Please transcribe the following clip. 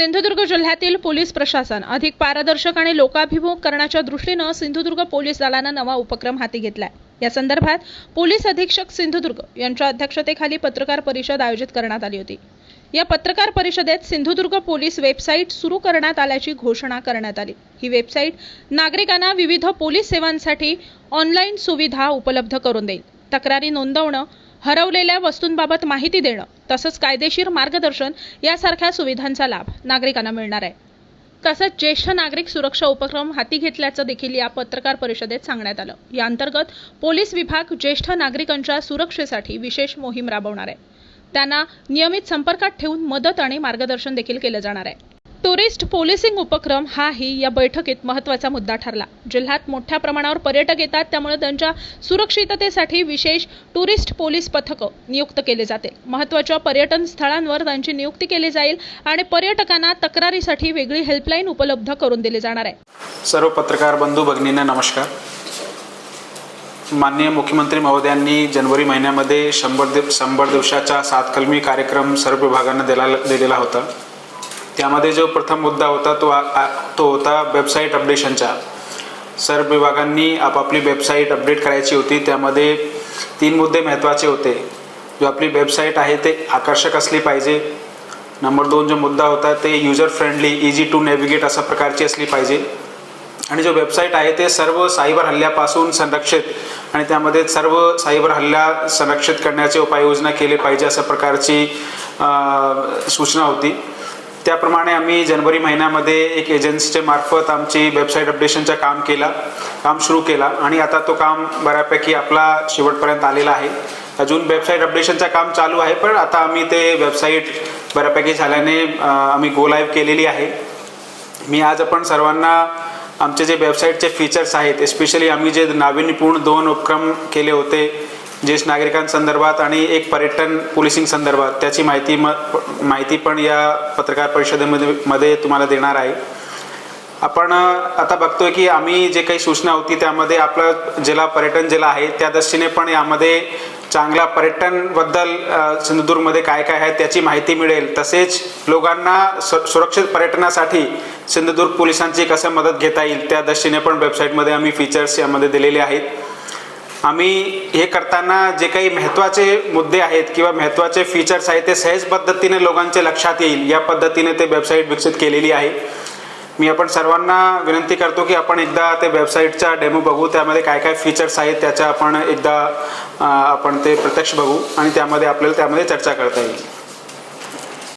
सिंधुदुर्ग जिल्ह्यातील पोलीस प्रशासन अधिक पारदर्शक आणि लोकाभिमुख करण्याच्या दृष्टीनं सिंधुदुर्ग पोलीस दलानं नवा उपक्रम हाती घेतलाय. या संदर्भात पोलीस अधीक्षक सिंधुदुर्ग यांच्या अध्यक्षतेखाली पत्रकार परिषद आयोजित करण्यात आली होती. या पत्रकार परिषदेत सिंधुदुर्ग पोलीस वेबसाईट सुरू करण्यात आल्याची घोषणा करण्यात आली. ही वेबसाईट नागरिकांना विविध पोलीस सेवांसाठी ऑनलाईन सुविधा उपलब्ध करून देईल. तक्रारी नोंदवणं हरवलेल्या वस्तूंबाबत माहिती देणं तसंच कायदेशीर मार्गदर्शन यासारख्या सुविधांचा लाभ नागरिकांना मिळणार आहे. तसंच ज्येष्ठ नागरिक सुरक्षा उपक्रम हाती घेतल्याचं देखील या पत्रकार परिषदेत सांगण्यात आलं. या अंतर्गत पोलीस विभाग ज्येष्ठ नागरिकांच्या सुरक्षेसाठी विशेष मोहीम राबवणार आहे. त्यांना नियमित संपर्कात ठेवून मदत आणि मार्गदर्शन देखील केलं जाणार आहे. टुरिस्ट पोलिसिंग उपक्रम हाही या बैठकीत महत्त्वाचा मुद्दा ठरला. जिल्ह्यात मोठ्या प्रमाणावर पर्यटक येतात त्यामुळे त्यांच्या सुरक्षिततेसाठी विशेष टुरिस्ट पोलीस पथकं नियुक्त केले जातील. महत्त्वाच्या पर्यटन स्थळांवर त्यांची नियुक्ती केली जाईल आणि पर्यटकांना तक्रारीसाठी वेगळी हेल्पलाईन उपलब्ध करून दिली जाणार आहे. सर्व पत्रकार बंधू भगिनींना नमस्कार. माननीय मुख्यमंत्री महोदयांनी जनवरी महिन्यामध्ये शंभर दिव शंभर दिवसाचा सात कलमी कार्यक्रम सर्व विभागांना दिला दिलेला होता. त्यामध्ये जो प्रथम मुद्दा होता तो आ- आ- तो होता वेबसाईट अपडेशनचा सर्व विभागांनी आपापली वेबसाईट अपडेट करायची होती. त्यामध्ये तीन मुद्दे महत्त्वाचे होते. जो आपली वेबसाईट आहे ते आकर्षक असली पाहिजे. नंबर दोन जो मुद्दा होता ते user friendly easy to navigate अशा प्रकारची असली पाहिजे. आणि जो वेबसाईट आहे ते सर्व सायबर हल्ल्यापासून संरक्षित आणि त्यामध्ये सर्व सायबर हल्ला संरक्षित करण्याचे उपाययोजना केले पाहिजे अशा प्रकारची सूचना होती. त्याप्रमाणे आम्ही जनवरी महिन्यामध्ये एक एजन्सीच्या मार्फत आमची वेबसाईट अपडेशनचं काम केला काम सुरू केला. आणि आता तो काम बऱ्यापैकी आपला शेवटपर्यंत आलेला आहे. अजून वेबसाईट अपडेशनचं काम चालू आहे पण आता आम्ही ते वेबसाईट बऱ्यापैकी झाल्याने आम्ही गो लाईव्ह केलेली आहे. मी आज आपण सर्वांना आमचे जे वेबसाईटचे फीचर्स आहेत एस्पेशली आम्ही जे नाविन्यपूर्ण दोन उपक्रम केले होते ज्येष्ठ नागरिकांसंदर्भात आणि एक पर्यटन पोलिसिंग संदर्भात त्याची माहिती म माहिती पण या पत्रकार परिषदेमध्ये मध्ये तुम्हाला देणार आहे. आपण आता बघतोय की आम्ही जे काही सूचना होती त्यामध्ये आपलं जिल्हा पर्यटन जिल्हा आहे त्या दृष्टीने पण यामध्ये चांगला पर्यटनबद्दल सिंधुदुर्गमध्ये काय काय आहे त्याची माहिती मिळेल. तसेच लोकांना सु सुरक्षित पर्यटनासाठी सिंधुदुर्ग पोलिसांची कसं मदत घेता येईल त्या दृष्टीने पण वेबसाईटमध्ये आम्ही फीचर्स यामध्ये दिलेले आहेत. आम्ही हे करताना जे काही महत्त्वाचे मुद्दे आहेत किंवा महत्त्वाचे फीचर्स आहेत ते सहज पद्धतीने लोकांच्या लक्षात येईल. या पद्धतीने ते वेबसाईट विकसित केलेली आहे. मी आपण सर्वांना विनंती करतो की आपण एकदा ते वेबसाईटचा डेमो बघू. त्यामध्ये काय काय फीचर्स आहेत त्याचा आपण एकदा आपण ते प्रत्यक्ष बघू आणि त्यामध्ये आपल्याला त्यामध्ये चर्चा करता येईल.